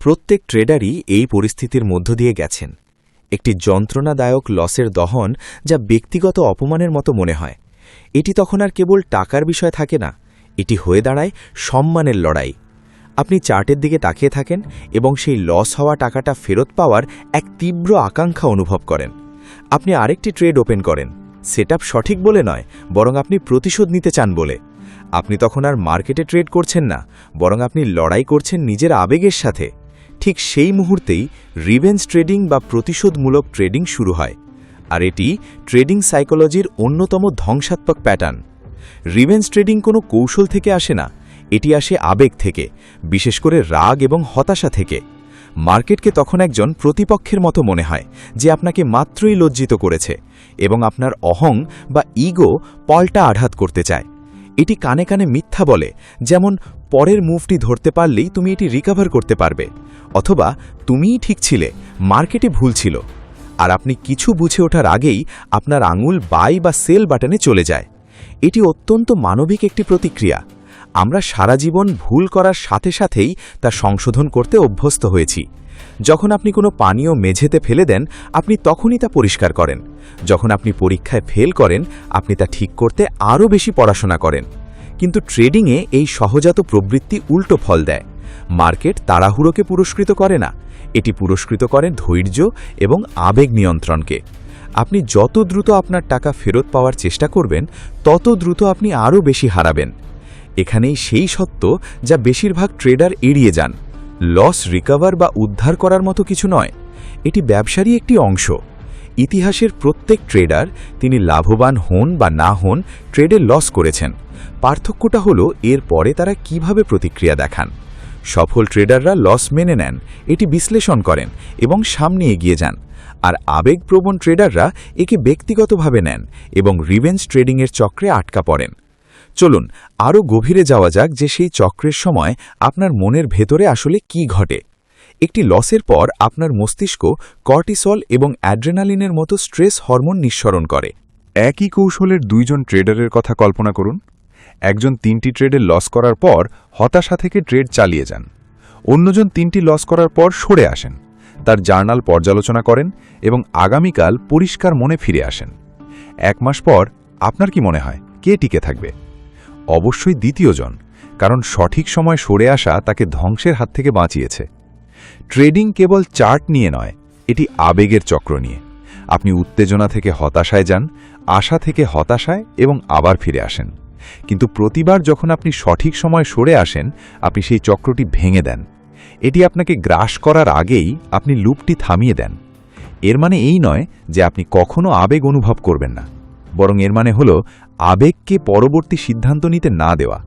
প্রত্যেক ট্রেডারই এই পরিস্থিতির মধ্য দিয়ে গেছেন। একটি যন্ত্রণাদায়ক লসের দহন যা ব্যক্তিগত অপমানের মতো মনে হয়। এটি তখন আর কেবল টাকার বিষয় থাকে না, এটি হয়ে দাঁড়ায় সম্মানের লড়াই। আপনি চার্টের দিকে তাকিয়ে থাকেন এবং সেই লস হওয়া টাকাটা ফেরত পাওয়ার এক তীব্র আকাঙ্ক্ষা অনুভব করেন। আপনি আরেকটি ট্রেড ওপেন করেন। সেট সঠিক বলে নয়, বরং আপনি প্রতিশোধ নিতে চান বলে। আপনি তখন আর মার্কেটে ট্রেড করছেন না, বরং আপনি লড়াই করছেন নিজের আবেগের সাথে। ঠিক সেই মুহূর্তেই রিভেঞ্জ ট্রেডিং বা প্রতিশোধমূলক ট্রেডিং শুরু হয়, আর এটি ট্রেডিং সাইকোলজির অন্যতম ধ্বংসাত্মক প্যাটার্ন রিভেঞ্জ ট্রেডিং কোনো কৌশল থেকে আসে না, এটি আসে আবেগ থেকে, বিশেষ করে রাগ এবং হতাশা থেকে। মার্কেটকে তখন একজন প্রতিপক্ষের মতো মনে হয়, যে আপনাকে মাত্রই লজ্জিত করেছে এবং আপনার অহং বা ইগো পল্টা আঘাত করতে চায়। এটি কানে কানে মিথ্যা বলে, যেমন পরের মুভটি ধরতে পারলেই তুমি এটি রিকভার করতে পারবে। অথবা, তুমিই ঠিক ছিলে, মার্কেটে ভুল ছিল। আর আপনি কিছু বুঝে ওঠার আগেই আপনার আঙুল বাই বা সেল বাটনে চলে যায়। এটি অত্যন্ত মানবিক একটি প্রতিক্রিয়া। আমরা সারা জীবন ভুল করার সাথে সাথেই তা সংশোধন করতে অভ্যস্ত হয়েছি। যখন আপনি কোনো পানীয় মেঝেতে ফেলে দেন, আপনি তখনই তা পরিষ্কার করেন। যখন আপনি পরীক্ষায় ফেল করেন, আপনি তা ঠিক করতে আরও বেশি পড়াশোনা করেন। কিন্তু ট্রেডিংয়ে এই সহজাত প্রবৃত্তি উল্টো ফল দেয়। মার্কেট তাড়াহুড়োকে পুরস্কৃত করে না। এটি পুরস্কৃত করে ধৈর্য এবং আবেগ নিয়ন্ত্রণকে। আপনি যত দ্রুত আপনার টাকা ফেরত পাওয়ার চেষ্টা করবেন, তত দ্রুত আপনি আরও বেশি হারাবেন। এখানেই সেই সত্য যা বেশিরভাগ ট্রেডার এড়িয়ে যান। লস রিকভার বা উদ্ধার করার মতো কিছু নয়। এটি ব্যবসারই একটি অংশ। ইতিহাসের প্রত্যেক ট্রেডার তিনি লাভবান হন বা না হন ট্রেডে লস করেছেন। পার্থক্যটা হলো এর পরে তারা কীভাবে প্রতিক্রিয়া দেখান। সফল ট্রেডাররা লস মেনে নেন, এটি বিশ্লেষণ করেন এবং সামনে এগিয়ে যান। আর আবেগপ্রবণ ট্রেডাররা একে ব্যক্তিগতভাবে নেন এবং রিভেঞ্জ ট্রেডিংয়ের চক্রে আটকা পড়েন। চলুন আরও গভীরে যাওয়া যাক যে সেই চক্রের সময় আপনার মনের ভেতরে আসলে কি ঘটে। একটি লসের পর আপনার মস্তিষ্ক কর্টিসল এবং অ্যাড্রেনালিনের মতো স্ট্রেস হরমোন নিঃসরণ করে। একই কৌশলের দুইজন ট্রেডারের কথা কল্পনা করুন। একজন তিনটি ট্রেডে লস করার পর হতাশা থেকে ট্রেড চালিয়ে যান। অন্যজন তিনটি লস করার পর সরে আসেন। তার জার্নাল পর্যালোচনা করেন এবং আগামীকাল পরিষ্কার মনে ফিরে আসেন। এক মাস পর আপনার কি মনে হয়? কে টিকে থাকবে? অবশ্যই দ্বিতীয়জন, কারণ সঠিক সময় সরে আসা তাকে ধ্বংসের হাত থেকে বাঁচিয়েছে। ট্রেডিং কেবল চার্ট নিয়ে নয়, এটি আবেগের চক্র নিয়ে। আপনি উত্তেজনা থেকে হতাশায় যান, আশা থেকে হতাশায় এবং আবার ফিরে আসেন। কিন্তু প্রতিবার যখন আপনি সঠিক সময় সরে আসেন, আপনি সেই চক্রটি ভেঙে দেন। এটি আপনাকে গ্রাস করার আগেই আপনি লুপটি থামিয়ে দেন। এর মানে এই নয় যে আপনি কখনো আবেগ অনুভব করবেন না, বরং এর মানে হল আবেগকে পরবর্তী সিদ্ধান্ত নিতে না দেওয়া।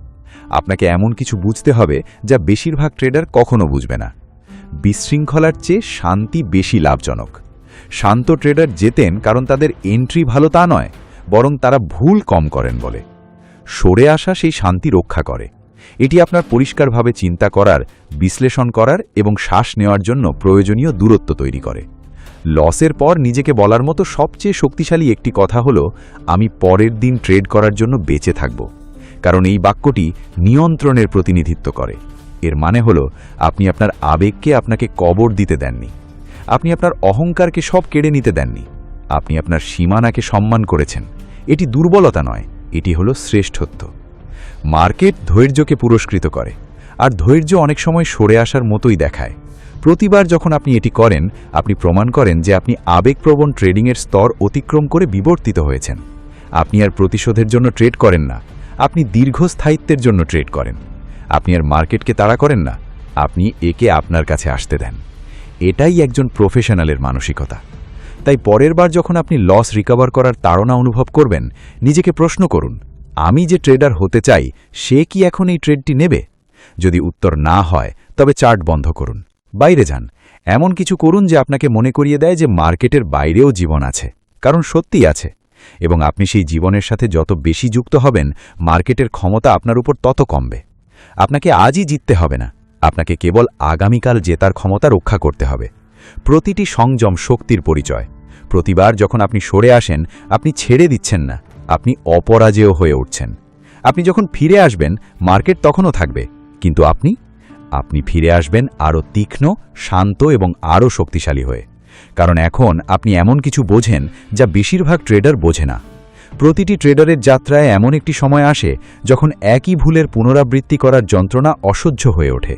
আপনাকে এমন কিছু বুঝতে হবে যা বেশিরভাগ ট্রেডার কখনো বুঝবে না। বিশৃঙ্খলার চেয়ে শান্তি বেশি লাভজনক। শান্ত ট্রেডার জেতেন কারণ তাদের এন্ট্রি ভালো তা নয়, বরং তারা ভুল কম করেন বলে। সরে আসা সেই শান্তি রক্ষা করে। এটি আপনার পরিষ্কারভাবে চিন্তা করার, বিশ্লেষণ করার এবং শ্বাস নেওয়ার জন্য প্রয়োজনীয় দূরত্ব তৈরি করে। লসের পর নিজেকে বলার মতো সবচেয়ে শক্তিশালী একটি কথা হল, আমি পরের দিন ট্রেড করার জন্য বেঁচে থাকব। কারণ এই বাক্যটি নিয়ন্ত্রণের প্রতিনিধিত্ব করে। এর মানে হল, আপনি আপনার আবেগকে আপনাকে কবর দিতে দেননি। আপনি আপনার অহংকারকে সব কেড়ে নিতে দেননি। আপনি আপনার সীমানাকে সম্মান করেছেন। এটি দুর্বলতা নয়, এটি হল শ্রেষ্ঠত্ব। মার্কেট ধৈর্যকে পুরস্কৃত করে, আর ধৈর্য অনেক সময় সরে আসার মতোই দেখায়। প্রতিবার যখন আপনি এটি করেন, আপনি প্রমাণ করেন যে আপনি আবেগপ্রবণ ট্রেডিংয়ের স্তর অতিক্রম করে বিবর্তিত হয়েছেন। আপনি আর প্রতিশোধের জন্য ট্রেড করেন না। আপনি দীর্ঘস্থায়িত্বের জন্য ট্রেড করেন। আপনি আর মার্কেটকে তাড়া করেন না। আপনি একে আপনার কাছে আসতে দেন। এটাই একজন প্রফেশনালের মানসিকতা। তাই পরের বার যখন আপনি লস রিকভার করার তাড়না অনুভব করবেন, নিজেকে প্রশ্ন করুন, আমি যে ট্রেডার হতে চাই, সে কি এখন এই ট্রেডটি নেবে? যদি উত্তর না হয়, তবে চার্ট বন্ধ করুন। বাইরে যান। এমন কিছু করুন যে আপনাকে মনে করিয়ে দেয় যে মার্কেটের বাইরেও জীবন আছে, কারণ সত্যিই আছে। এবং আপনি সেই জীবনের সাথে যত বেশি যুক্ত হবেন, মার্কেটের ক্ষমতা আপনার উপর তত কমবে। আপনাকে আজই জিততে হবে না। আপনাকে কেবল আগামীকাল জেতার ক্ষমতা রক্ষা করতে হবে। প্রতিটি সংযম শক্তির পরিচয়। প্রতিবার যখন আপনি সরে আসেন, আপনি ছেড়ে দিচ্ছেন না। আপনি অপরাজেয় হয়ে উঠছেন। আপনি যখন ফিরে আসবেন, মার্কেট তখনও থাকবে। কিন্তু আপনি আপনি ফিরে আসবেন আরও তীক্ষ্ণ, শান্ত এবং আরও শক্তিশালী হয়ে। কারণ এখন আপনি এমন কিছু বোঝেন যা বেশিরভাগ ট্রেডার বোঝে না। প্রতিটি ট্রেডারের যাত্রায় এমন একটি সময় আসে যখন একই ভুলের পুনরাবৃত্তি করার যন্ত্রণা অসহ্য হয়ে ওঠে।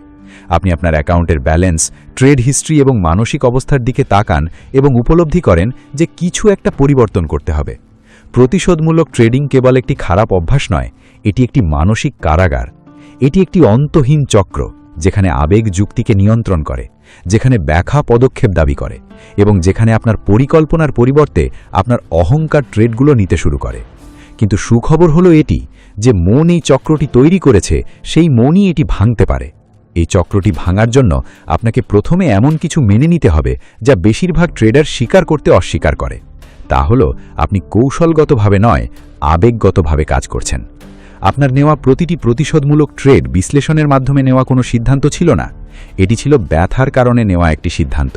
আপনি আপনার অ্যাকাউন্টের ব্যালেন্স, ট্রেড হিস্ট্রি এবং মানসিক অবস্থার দিকে তাকান এবং উপলব্ধি করেন যে কিছু একটা পরিবর্তন করতে হবে। প্রতিশোধমূলক ট্রেডিং কেবল একটি খারাপ অভ্যাস নয়, এটি একটি মানসিক কারাগার। এটি একটি অন্তহীন চক্র। যেখানে আবেগ যুক্তিকে নিয়ন্ত্রণ করে, যেখানে ব্যাখা পদক্ষেপ দাবি করে এবং যেখানে আপনার পরিকল্পনার পরিবর্তে আপনার অহংকার ট্রেডগুলো নিতে শুরু করে। কিন্তু সুখবর হলো এটি যে মন এই চক্রটি তৈরি করেছে, সেই মনই এটি ভাঙতে পারে। এই চক্রটি ভাঙার জন্য আপনাকে প্রথমে এমন কিছু মেনে নিতে হবে যা বেশিরভাগ ট্রেডার স্বীকার করতে অস্বীকার করে। তা হল, আপনি কৌশলগতভাবে নয়, আবেগগতভাবে কাজ করছেন। আপনার নেওয়া প্রতিটি প্রতিশোধমূলক ট্রেড বিশ্লেষণের মাধ্যমে নেওয়া কোনো সিদ্ধান্ত ছিল না। এটি ছিল ব্যথার কারণে নেওয়া একটি সিদ্ধান্ত।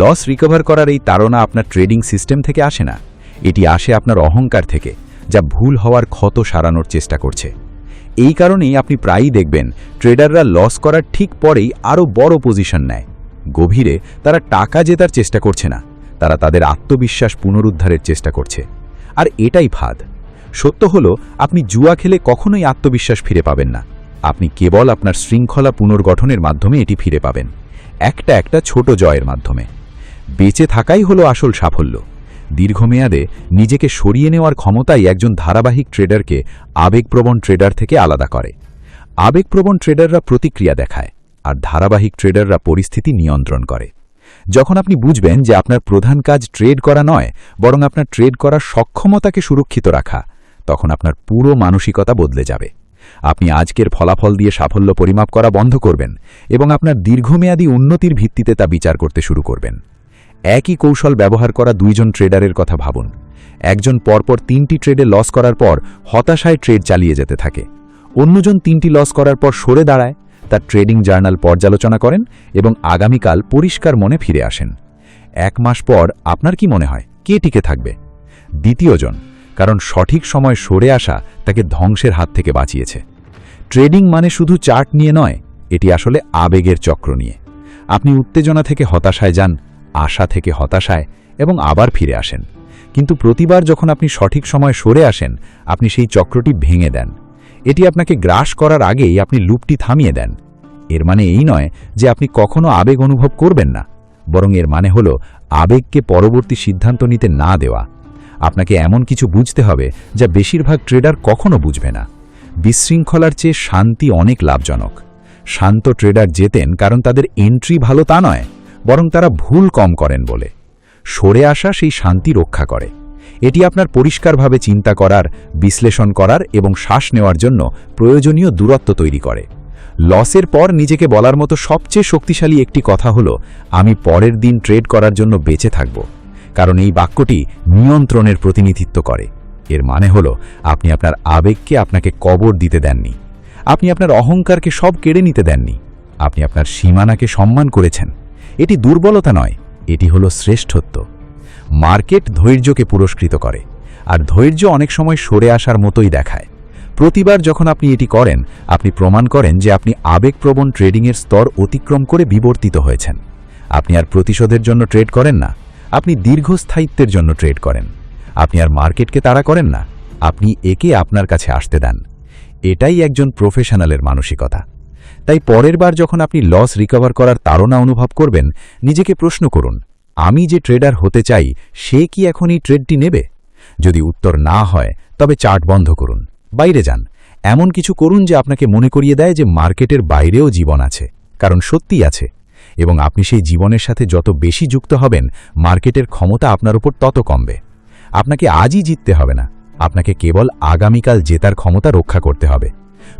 লস রিকভার করার এই তাড়না আপনার ট্রেডিং সিস্টেম থেকে আসে না। এটি আসে আপনার অহংকার থেকে, যা ভুল হওয়ার ক্ষত সারানোর চেষ্টা করছে। এই কারণেই আপনি প্রায়ই দেখবেন ট্রেডাররা লস করার ঠিক পরেই আরও বড় পজিশন নেয়। গভীরে তারা টাকা জেতার চেষ্টা করছে না, তারা তাদের আত্মবিশ্বাস পুনরুদ্ধারের চেষ্টা করছে। আর এটাই ফাঁদ। সত্য হল, আপনি জুয়া খেলে কখনোই আত্মবিশ্বাস ফিরে পাবেন না। আপনি কেবল আপনার শৃঙ্খলা পুনর্গঠনের মাধ্যমে এটি ফিরে পাবেন। একটা একটা ছোট জয়ের মাধ্যমে। বেঁচে থাকাই হলো আসল সাফল্য। দীর্ঘমেয়াদে নিজেকে সরিয়ে নেওয়ার ক্ষমতাই একজন ধারাবাহিক ট্রেডারকে আবেগপ্রবণ ট্রেডার থেকে আলাদা করে। আবেগপ্রবণ ট্রেডাররা প্রতিক্রিয়া দেখায়, আর ধারাবাহিক ট্রেডাররা পরিস্থিতি নিয়ন্ত্রণ করে। যখন আপনি বুঝবেন যে আপনার প্রধান কাজ ট্রেড করা নয়, বরং আপনার ট্রেড করার সক্ষমতাকে সুরক্ষিত রাখা তখন আপনার পুরো মানসিকতা বদলে যাবে। আপনি আজকের ফলাফল দিয়ে সাফল্য পরিমাপ করা বন্ধ করবেন এবং আপনার দীর্ঘমেয়াদী উন্নতির ভিত্তিতে তা বিচার করতে শুরু করবেন। একই কৌশল ব্যবহার করা দুইজন ট্রেডারের কথা ভাবুন। একজন পরপর তিনটি ট্রেডে লস করার পর হতাশায় ট্রেড চালিয়ে যেতে থাকে। অন্যজন তিনটি লস করার পর সরে দাঁড়ায়, তার ট্রেডিং জার্নাল পর্যালোচনা করেন এবং আগামীকাল পরিষ্কার মনে ফিরে আসেন। এক মাস পর আপনার কি মনে হয়? কে টিকে থাকবে? দ্বিতীয়জন কারণ সঠিক সময় সরে আসা তাকে ধ্বংসের হাত থেকে বাঁচিয়েছে। ট্রেডিং মানে শুধু চার্ট নিয়ে নয়, এটি আসলে আবেগের চক্র নিয়ে। আপনি উত্তেজনা থেকে হতাশায় যান, আশা থেকে হতাশায়, এবং আবার ফিরে আসেন। কিন্তু প্রতিবার যখন আপনি সঠিক সময় সরে আসেন, আপনি সেই চক্রটি ভেঙে দেন। এটি আপনাকে গ্রাস করার আগেই আপনি লুপটি থামিয়ে দেন। এর মানে এই নয় যে আপনি কখনো আবেগ অনুভব করবেন না, বরং এর মানে হল আবেগকে পরবর্তী সিদ্ধান্ত নিতে না দেওয়া। আপনাকে এমন কিছু বুঝতে হবে যা বেশিরভাগ ট্রেডার কখনো বুঝবে না। বিশৃঙ্খলার চেয়ে শান্তি অনেক লাভজনক। শান্ত ট্রেডার জেতেন কারণ তাদের এন্ট্রি ভালো তা নয়, বরং তারা ভুল কম করেন বলে। সরে আসা সেই শান্তি রক্ষা করে। এটি আপনার পরিষ্কারভাবে চিন্তা করার, বিশ্লেষণ করার এবং শ্বাস নেওয়ার জন্য প্রয়োজনীয় দূরত্ব তৈরি করে। লসের পর নিজেকে বলার মতো সবচেয়ে শক্তিশালী একটি কথা হল, আমি পরের দিন ট্রেড করার জন্য বেঁচে থাকব। কারণ এই বাক্যটি নিয়ন্ত্রণের প্রতিনিধিত্ব করে। এর মানে হল, আপনি আপনার আবেগকে আপনাকে কবর দিতে দেননি। আপনি আপনার অহংকারকে সব কেড়ে নিতে দেননি। আপনি আপনার সীমানাকে সম্মান করেছেন। এটি দুর্বলতা নয়, এটি হল শ্রেষ্ঠত্ব। মার্কেট ধৈর্যকে পুরস্কৃত করে, আর ধৈর্য অনেক সময় সরে আসার মতোই দেখায়। প্রতিবার যখন আপনি এটি করেন, আপনি প্রমাণ করেন যে আপনি আবেগপ্রবণ ট্রেডিংয়ের স্তর অতিক্রম করে বিবর্তিত হয়েছেন। আপনি আর প্রতিশোধের জন্য ট্রেড করেন না। আপনি দীর্ঘস্থায়িত্বের জন্য ট্রেড করেন। আপনি আর মার্কেটকে তাড়া করেন না। আপনি একে আপনার কাছে আসতে দেন। এটাই একজন প্রফেশনালের মানসিকতা। তাই পরের বার যখন আপনি লস রিকভার করার তাড়না অনুভব করবেন, নিজেকে প্রশ্ন করুন, আমি যে ট্রেডার হতে চাই, সে কি এখন এই ট্রেডটি নেবে? যদি উত্তর না হয়, তবে চার্ট বন্ধ করুন। বাইরে যান। এমন কিছু করুন যে আপনাকে মনে করিয়ে দেয় যে মার্কেটের বাইরেও জীবন আছে, কারণ সত্যিই আছে। এবং আপনি সেই জীবনের সাথে যত বেশি যুক্ত হবেন, মার্কেটের ক্ষমতা আপনার উপর তত কমবে। আপনাকে আজই জিততে হবে না। আপনাকে কেবল আগামীকাল জেতার ক্ষমতা রক্ষা করতে হবে।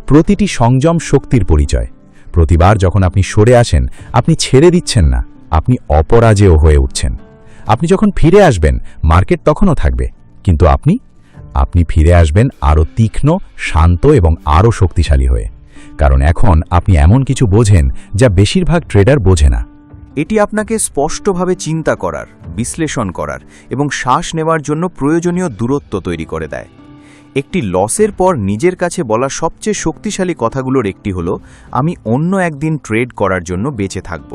প্রতিটি সংযম শক্তির পরিচয়। প্রতিবার যখন আপনি সরে আসেন, আপনি ছেড়ে দিচ্ছেন না, আপনি অপরাজেয় হয়ে উঠছেন। আপনি যখন ফিরে আসবেন, মার্কেট তখনও থাকবে। কিন্তু আপনি? আপনি ফিরে আসবেন আরও তীক্ষ্ণ, শান্ত এবং আরও শক্তিশালী হয়ে। কারণ এখন আপনি এমন কিছু বোঝেন যা বেশিরভাগ ট্রেডার বোঝে না। এটি আপনাকে স্পষ্টভাবে চিন্তা করার, বিশ্লেষণ করার এবং শ্বাস নেওয়ার জন্য প্রয়োজনীয় দূরত্ব তৈরি করে দেয়। একটি লসের পর নিজের কাছে বলা সবচেয়ে শক্তিশালী কথাগুলোর একটি হলো, আমি অন্য একদিন ট্রেড করার জন্য বেঁচে থাকব।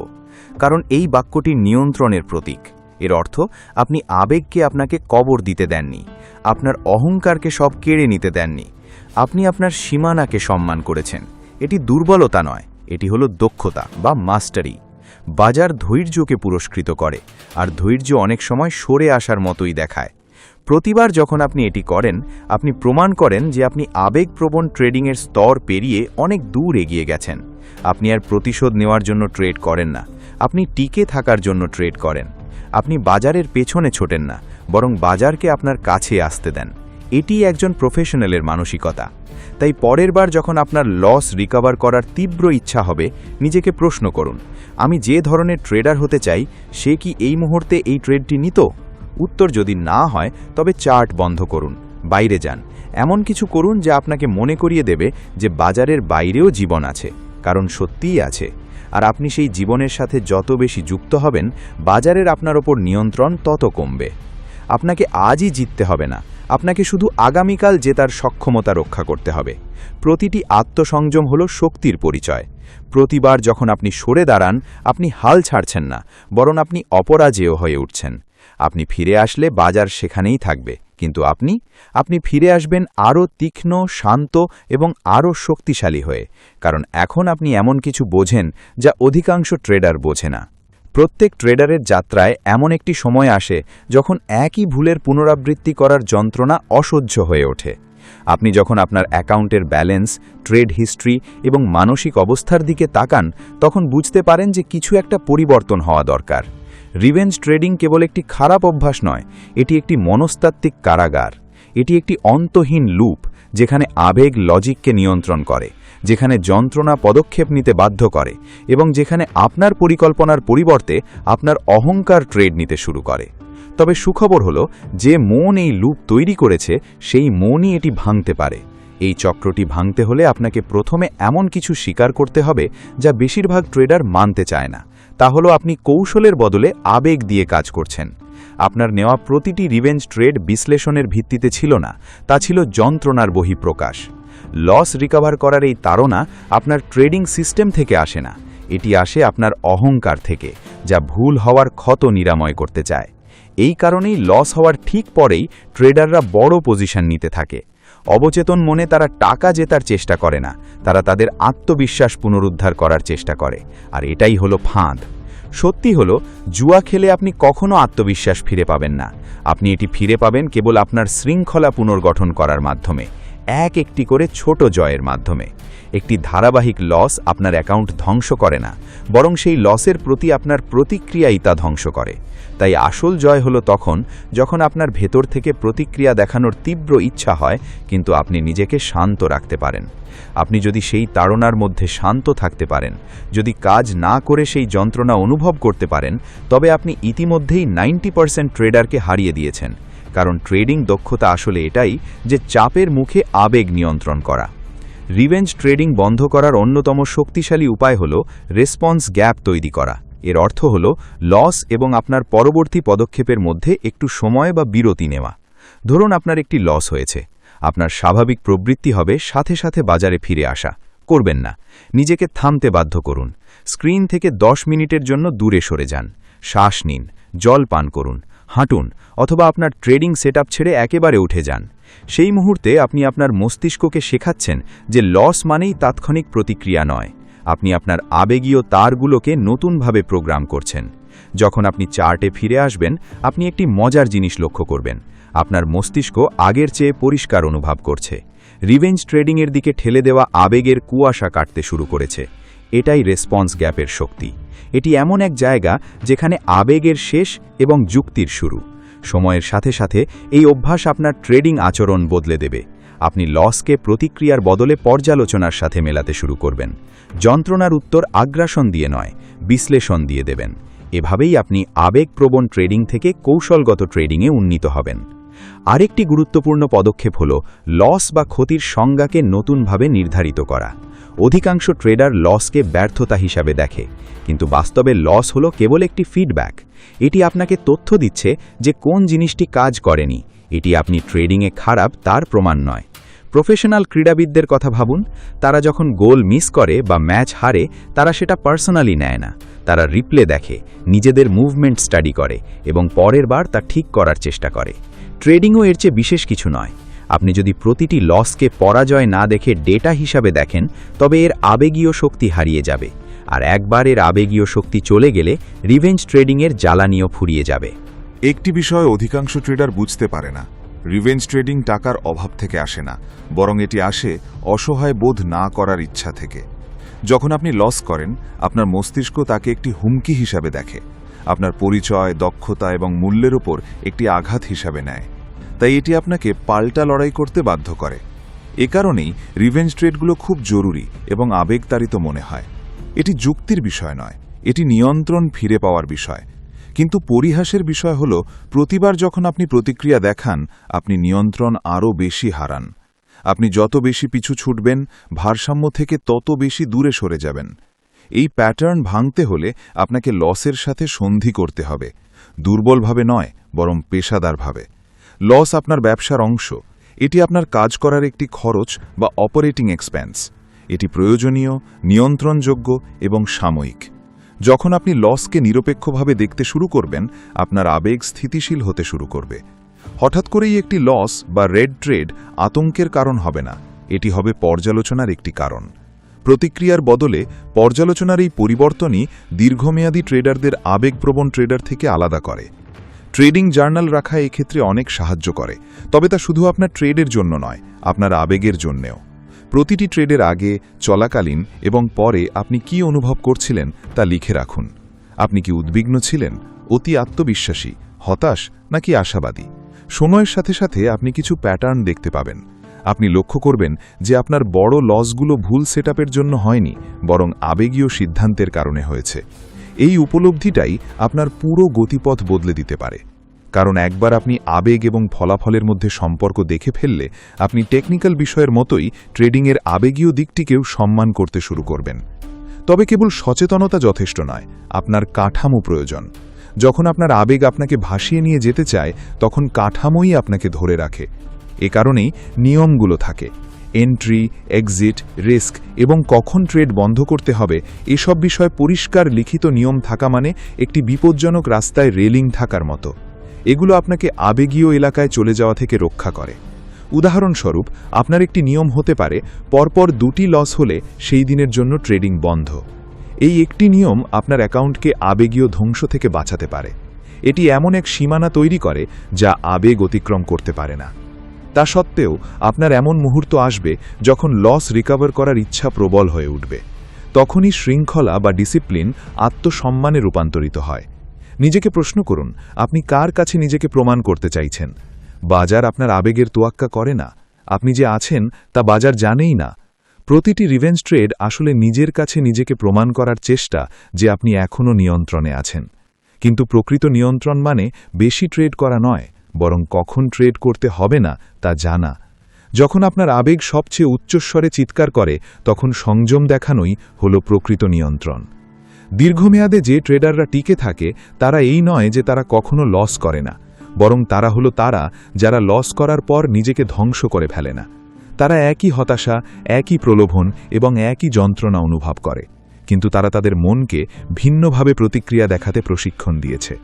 কারণ এই বাক্যটি নিয়ন্ত্রণের প্রতীক। এর অর্থ, আপনি আবেগকে আপনাকে কবর দিতে দেননি, আপনার অহংকারকে সব কেড়ে নিতে দেননি, আপনি আপনার সীমানাকে সম্মান করেছেন। এটি দুর্বলতা নয়, এটি হলো দক্ষতা বা মাস্টারি। বাজার ধৈর্যকে পুরস্কৃত করে, আর ধৈর্য অনেক সময় সরে আসার মতোই দেখায়। প্রতিবার যখন আপনি এটি করেন, আপনি প্রমাণ করেন যে আপনি আবেগপ্রবণ ট্রেডিংয়ের স্তর পেরিয়ে অনেক দূর এগিয়ে গেছেন। আপনি আর প্রতিশোধ নেওয়ার জন্য ট্রেড করেন না, আপনি টিকে থাকার জন্য ট্রেড করেন। আপনি বাজারের পেছনে ছোটেন না, বরং বাজারকে আপনার কাছে আসতে দেন। এটি একজন প্রফেশনালের মানসিকতা। তাই পরের বার যখন আপনার লস রিকভার করার তীব্র ইচ্ছা হবে, নিজেকে প্রশ্ন করুন, আমি যে ধরনের ট্রেডার হতে চাই, সে কি এই মুহূর্তে এই ট্রেডটি নিত? উত্তর যদি না হয়, তবে চার্ট বন্ধ করুন, বাইরে যান। এমন কিছু করুন যা আপনাকে মনে করিয়ে দেবে যে বাজারের বাইরেও জীবন আছে, কারণ সত্যিই আছে। আর আপনি সেই জীবনের সাথে যত বেশি যুক্ত হবেন, বাজারের আপনার ওপর নিয়ন্ত্রণ তত কমবে। আপনাকে আজই জিততে হবে না। আপনাকে শুধু আগামীকাল জেতার সক্ষমতা রক্ষা করতে হবে। প্রতিটি আত্মসংযম হল শক্তির পরিচয়। প্রতিবার যখন আপনি সরে দাঁড়ান, আপনি হাল ছাড়ছেন না, বরং আপনি অপরাজেয় হয়ে উঠছেন। আপনি ফিরে আসলে বাজার সেখানেই থাকবে, কিন্তু আপনি আপনি ফিরে আসবেন আরও তীক্ষ্ণ, শান্ত এবং আরও শক্তিশালী হয়ে, কারণ এখন আপনি এমন কিছু বোঝেন যা অধিকাংশ ট্রেডার বোঝে না। প্রত্যেক ট্রেডারের যাত্রায় এমন একটি সময় আসে যখন একই ভুলের পুনরাবৃত্তি করার যন্ত্রণা অসহ্য হয়ে ওঠে। আপনি যখন আপনার অ্যাকাউন্টের ব্যালেন্স, ট্রেড হিস্ট্রি এবং মানসিক অবস্থার দিকে তাকান, তখন বুঝতে পারেন যে কিছু একটা পরিবর্তন হওয়া দরকার। রিভেঞ্জ ট্রেডিং কেবল একটি খারাপ অভ্যাস নয়, এটি একটি মনস্তাত্ত্বিক কারাগার। এটি একটি অন্তহীন লুপ, যেখানে আবেগ লজিককে নিয়ন্ত্রণ করে। যেখানে যন্ত্রণা পদক্ষেপ নিতে বাধ্য করে এবং যেখানে আপনার পরিকল্পনার পরিবর্তে আপনার অহংকার ট্রেড নিতে শুরু করে। তবে সুখবর হল, যে মন এই লুপ তৈরি করেছে, সেই মনই এটি ভাঙতে পারে। এই চক্রটি ভাঙতে হলে আপনাকে প্রথমে এমন কিছু স্বীকার করতে হবে, যা বেশিরভাগ ট্রেডার মানতে চায় না। তা হলো, আপনি কৌশলের বদলে আবেগ দিয়ে কাজ করছেন। আপনার নেওয়া প্রতিটি রিভেঞ্জ ট্রেড বিশ্লেষণের ভিত্তিতে ছিল না, তা ছিল যন্ত্রণার বহিঃপ্রকাশ। লস রিকভার করার এই তাড়না আপনার ট্রেডিং সিস্টেম থেকে আসে না। এটি আসে আপনার অহংকার থেকে, যা ভুল হওয়ার ক্ষত নিরাময় করতে চায়। এই কারণেই লস হওয়ার ঠিক পরেই ট্রেডাররা বড় পজিশন নিতে থাকে। অবচেতন মনে তারা টাকা জেতার চেষ্টা করে না, তারা তাদের আত্মবিশ্বাস পুনরুদ্ধার করার চেষ্টা করে, আর এটাই হলো ফাঁদ। সত্যি হলো, জুয়া খেলে আপনি কখনো আত্মবিশ্বাস ফিরে পাবেন না। আপনি এটি ফিরে পাবেন কেবল আপনার শৃঙ্খলা পুনর্গঠন করার মাধ্যমে। এক একটি করে ছোট জয়ের মাধ্যমে। একটি ধারাবাহিক লস আপনার অ্যাকাউন্ট ধ্বংস করে না, বরং সেই লসের প্রতি আপনার প্রতিক্রিয়াই তা ধ্বংস করে। তাই আসল জয় হলো তখন যখন আপনার ভেতর থেকে প্রতিক্রিয়া দেখানোর তীব্র ইচ্ছা হয়, কিন্তু আপনি নিজেকে শান্ত রাখতে পারেন। আপনি যদি সেই তাড়নার মধ্যে শান্ত থাকতে পারেন, যদি কাজ না করে সেই যন্ত্রণা অনুভব করতে পারেন, তবে আপনি ইতিমধ্যেই নাইনটি পার্সেন্ট ট্রেডারকে হারিয়ে দিয়েছেন। কারণ ট্রেডিং দক্ষতা আসলে এটাই যে চাপের মুখে আবেগ নিয়ন্ত্রণ করা। রিভেঞ্জ ট্রেডিং বন্ধ করার অন্যতম শক্তিশালী উপায় হল রেসপন্স গ্যাপ তৈরি করা। এর অর্থ হল লস এবং আপনার পরবর্তী পদক্ষেপের মধ্যে একটু সময় বা বিরতি নেওয়া। ধরুন আপনার একটি লস হয়েছে। আপনার স্বাভাবিক প্রবৃত্তি হবে সাথে সাথে বাজারে ফিরে আসা। করবেন না। নিজেকে থামতে বাধ্য করুন। স্ক্রিন থেকে দশ মিনিটের জন্য দূরে সরে যান। শ্বাস নিন। জল পান করুন। হাঁটুন অথবা আপনার ট্রেডিং সেট ছেড়ে একেবারে উঠে যান। সেই মুহূর্তে আপনি আপনার মস্তিষ্ককে শেখাচ্ছেন যে লস মানেই তাৎক্ষণিক প্রতিক্রিয়া নয়। আপনি আপনার আবেগীয় তারগুলোকে নতুনভাবে প্রোগ্রাম করছেন। যখন আপনি চার্টে ফিরে আসবেন, আপনি একটি মজার জিনিস লক্ষ্য করবেন। আপনার মস্তিষ্ক আগের চেয়ে পরিষ্কার অনুভব করছে। রিভেঞ্জ ট্রেডিংয়ের দিকে ঠেলে দেওয়া আবেগের কুয়াশা কাটতে শুরু করেছে। এটাই রেসপন্স গ্যাপের শক্তি। এটি এমন এক জায়গা যেখানে আবেগের শেষ এবং যুক্তির শুরু। সময়ের সাথে সাথে এই অভ্যাস আপনার ট্রেডিং আচরণ বদলে দেবে। আপনি লসকে প্রতিক্রিয়ার বদলে পর্যালোচনার সাথে মেলাতে শুরু করবেন। যন্ত্রণার উত্তর আগ্রাসন দিয়ে নয়, বিশ্লেষণ দিয়ে দেবেন। এভাবেই আপনি আবেগপ্রবণ ট্রেডিং থেকে কৌশলগত ট্রেডিংয়ে উন্নীত হবেন। আরেকটি গুরুত্বপূর্ণ পদক্ষেপ হল লস বা ক্ষতির সংজ্ঞাকে নতুনভাবে নির্ধারিত করা। অধিকাংশ ট্রেডার লসকে ব্যর্থতা হিসাবে দেখে, কিন্তু বাস্তবে লস হলো কেবল একটি ফিডব্যাক এটি আপনাকে তথ্য দিচ্ছে যে কোন জিনিসটি কাজ করেনি। এটি আপনি ট্রেডিংয়ে খারাপ, তার প্রমাণ নয়। প্রফেশনাল ক্রীড়াবিদদের কথা ভাবুন, তারা যখন গোল মিস করে বা ম্যাচ হারে, তারা সেটা পার্সোনালি নেয় না। তারা রিপ্লে দেখে, নিজেদের মুভমেন্ট স্টাডি করে এবং পরের বার তা ঠিক করার চেষ্টা করে। ট্রেডিংও এর চেয়ে বিশেষ কিছু নয়। আপনি যদি প্রতিটি লসকে পরাজয় না দেখে ডেটা হিসাবে দেখেন, তবে এর আবেগীয় শক্তি হারিয়ে যাবে। আর একবার এর আবেগীয় শক্তি চলে গেলে রিভেঞ্জ ট্রেডিংয়ের জ্বালানিও ফুরিয়ে যাবে। একটি বিষয় অধিকাংশ ট্রেডার বুঝতে পারে না। রিভেঞ্জ ট্রেডিং টাকার অভাব থেকে আসে না, বরং এটি আসে অসহায় বোধ না করার ইচ্ছা থেকে। যখন আপনি লস করেন, আপনার মস্তিষ্ক তাকে একটি হুমকি হিসাবে দেখে। আপনার পরিচয়, দক্ষতা এবং মূল্যের ওপর একটি আঘাত হিসাবে নেয়। তাই এটি আপনাকে পাল্টা লড়াই করতে বাধ্য করে। এ কারণেই রিভেঞ্জ ট্রেডগুলো খুব জরুরি এবং আবেগতাড়িত মনে হয়। এটি যুক্তির বিষয় নয়, এটি নিয়ন্ত্রণ ফিরে পাওয়ার বিষয়। কিন্তু পরিহাসের বিষয় হল, প্রতিবার যখন আপনি প্রতিক্রিয়া দেখান, আপনি নিয়ন্ত্রণ আরও বেশি হারান। আপনি যত বেশি পিছু ছুটবেন, ভারসাম্য থেকে তত বেশি দূরে সরে যাবেন। এই প্যাটার্ন ভাঙতে হলে আপনাকে লসের সাথে সন্ধি করতে হবে। দুর্বলভাবে নয়, বরং পেশাদারভাবে। লস আপনার ব্যবসার অংশ। এটি আপনার কাজ করার একটি খরচ বা অপারেটিং এক্সপেন্স এটি প্রয়োজনীয়, নিয়ন্ত্রণযোগ্য এবং সাময়িক। যখন আপনি লসকে নিরপেক্ষভাবে দেখতে শুরু করবেন, আপনার আবেগ স্থিতিশীল হতে শুরু করবে। হঠাৎ করেই একটি লস বা রেড ট্রেড আতঙ্কের কারণ হবে না। এটি হবে পর্যালোচনার একটি কারণ। প্রতিক্রিয়ার বদলে পর্যালোচনার এই পরিবর্তনই দীর্ঘমেয়াদী ট্রেডারদের আবেগপ্রবণ ট্রেডার থেকে আলাদা করে। ট্রেডিং জার্নাল রাখা এক্ষেত্রে অনেক সাহায্য করে, তবে তা শুধু আপনার ট্রেডের জন্য নয়, আপনার আবেগের জন্যেও। প্রতিটি ট্রেডের আগে, চলাকালীন এবং পরে আপনি কি অনুভব করছিলেন তা লিখে রাখুন। আপনি কি উদ্বিগ্ন ছিলেন, অতি আত্মবিশ্বাসী, হতাশ, নাকি আশাবাদী? সময়ের সাথে সাথে আপনি কিছু প্যাটার্ন দেখতে পাবেন। আপনি লক্ষ্য করবেন যে আপনার বড় লসগুলো ভুল সেটআপের জন্য হয়নি, বরং আবেগীয় সিদ্ধান্তের কারণে হয়েছে। এই উপলব্ধিটাই আপনার পুরো গতিপথ বদলে দিতে পারে। কারণ একবার আপনি আবেগ এবং ফলাফলের মধ্যে সম্পর্ক দেখে ফেললে আপনি টেকনিক্যাল বিষয়ের মতোই ট্রেডিংয়ের আবেগীয় দিকটিকেও সম্মান করতে শুরু করবেন। তবে কেবল সচেতনতা যথেষ্ট নয়, আপনার কাঠামো প্রয়োজন। যখন আপনার আবেগ আপনাকে ভাসিয়ে নিয়ে যেতে চায়, তখন কাঠামোই আপনাকে ধরে রাখে। এ কারণেই নিয়মগুলো থাকে। এন্ট্রি এক্সিট রিস্ক এবং কখন ট্রেড বন্ধ করতে হবে, এসব বিষয়ে পরিষ্কার লিখিত নিয়ম থাকা মানে একটি বিপজ্জনক রাস্তায় রেলিং থাকার মতো। এগুলো আপনাকে আবেগীয় এলাকায় চলে যাওয়া থেকে রক্ষা করে। উদাহরণস্বরূপ, আপনার একটি নিয়ম হতে পারে, পরপর দুটি লস হলে সেই দিনের জন্য ট্রেডিং বন্ধ। এই একটি নিয়ম আপনার অ্যাকাউন্টকে আবেগীয় ধ্বংস থেকে বাঁচাতে পারে। এটি এমন এক সীমানা তৈরি করে যা আবেগ অতিক্রম করতে পারে না। তা সত্ত্বেও আপনার এমন মুহূর্ত আসবে যখন লস রিকভার করার ইচ্ছা প্রবল হয়ে উঠবে। তখনই শৃঙ্খলা বা ডিসিপ্লিন আত্মসম্মানে রূপান্তরিত হয়। নিজেকে প্রশ্ন করুন, আপনি কার কাছে নিজেকে প্রমাণ করতে চাইছেন? বাজার আপনার আবেগের তোয়াক্কা করে না। আপনি যে আছেন, তা বাজার জানেই না। প্রতিটি রিভেঞ্জ ট্রেড আসলে নিজের কাছে নিজেকে প্রমাণ করার চেষ্টা যে আপনি এখনও নিয়ন্ত্রণে আছেন। কিন্তু প্রকৃত নিয়ন্ত্রণ মানে বেশি ট্রেড করা নয়। বরং কখন ট্রেড করতে হবে না, তা জানা। যখন আপনার আবেগ সবচেয়ে উচ্চস্বরে চিৎকার করে, তখন সংযম দেখানোই হল প্রকৃত নিয়ন্ত্রণ। দীর্ঘমেয়াদে যে ট্রেডাররা টিকে থাকে, তারা এই নয় যে তারা কখনো লস করে না, বরং তারা হলো তারা যারা লস করার পর নিজেকে ধ্বংস করে ফেলে না। তারা একই হতাশা, একই প্রলোভন এবং একই যন্ত্রণা অনুভব করে, কিন্তু তারা তাদের মনকে ভিন্নভাবে প্রতিক্রিয়া দেখাতে প্রশিক্ষণ দিয়েছে।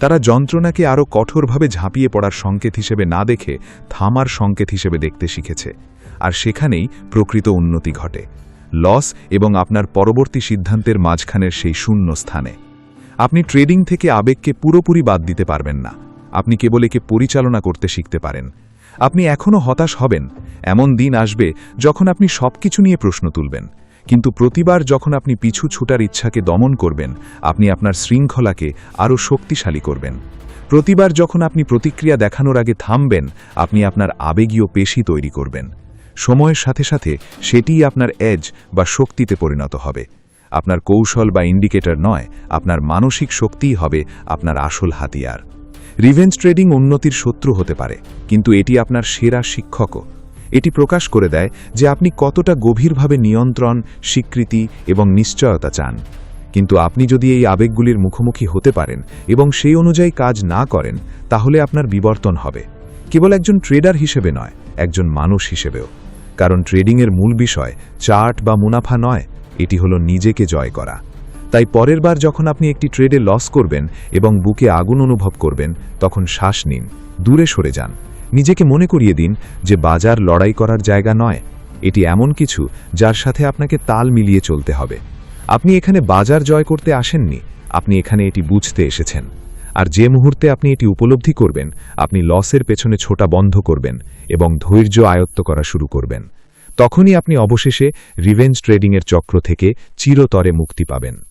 তারা যন্ত্রণাকে আরও কঠোরভাবে ঝাঁপিয়ে পড়ার সংকেত হিসেবে না দেখে থামার সংকেত হিসেবে দেখতে শিখেছে। আর সেখানেই প্রকৃত উন্নতি ঘটে। লস এবং আপনার পরবর্তী সিদ্ধান্তের মাঝখানের সেই শূন্য স্থানে। আপনি ট্রেডিং থেকে আবেগকে পুরোপুরি বাদ দিতে পারবেন না। আপনি কেবল একে পরিচালনা করতে শিখতে পারেন। আপনি এখনও হতাশ হবেন। এমন দিন আসবে যখন আপনি সবকিছু নিয়ে প্রশ্ন তুলবেন। কিন্তু প্রতিবার যখন আপনি পিছু ছুটার ইচ্ছাকে দমন করবেন, আপনি আপনার শৃঙ্খলাকে আরও শক্তিশালী করবেন। প্রতিবার যখন আপনি প্রতিক্রিয়া দেখানোর আগে থামবেন, আপনি আপনার আবেগীয় পেশি তৈরি করবেন। সময়ের সাথে সাথে সেটিই আপনার এজ বা শক্তিতে পরিণত হবে। আপনার কৌশল বা ইন্ডিকেটর নয়, আপনার মানসিক শক্তিই হবে আপনার আসল হাতিয়ার। রিভেঞ্জ ট্রেডিং উন্নতির শত্রু হতে পারে, কিন্তু এটি আপনার সেরা শিক্ষকও। এটি প্রকাশ করে দেয় যে আপনি কতটা গভীরভাবে নিয়ন্ত্রণ, স্বীকৃতি এবং নিশ্চয়তা চান। কিন্তু আপনি যদি এই আবেগগুলির মুখোমুখি হতে পারেন এবং সেই অনুযায়ী কাজ না করেন, তাহলে আপনার বিবর্তন হবে। কেবল একজন ট্রেডার হিসেবে নয়, একজন মানুষ হিসেবেও। কারণ ট্রেডিংয়ের মূল বিষয় চার্ট বা মুনাফা নয়, এটি হলো নিজেকে জয় করা। তাই পরের বার যখন আপনি একটি ট্রেডে লস করবেন এবং বুকে আগুন অনুভব করবেন, তখন শ্বাস নিন, দূরে সরে যান। নিজেকে মনে করিয়ে দিন যে বাজার লড়াই করার জায়গা নয়। এটি এমন কিছু যার সাথে আপনাকে তাল মিলিয়ে চলতে হবে। আপনি এখানে বাজার জয় করতে আসেননি, আপনি এখানে এটি বুঝতে এসেছেন। আর যে মুহূর্তে আপনি এটি উপলব্ধি করবেন, আপনি লসের পেছনে ছোটা বন্ধ করবেন এবং ধৈর্য আয়ত্ত করা শুরু করবেন। তখনই আপনি অবশেষে রিভেঞ্জ ট্রেডিংয়ের চক্র থেকে চিরতরে মুক্তি পাবেন।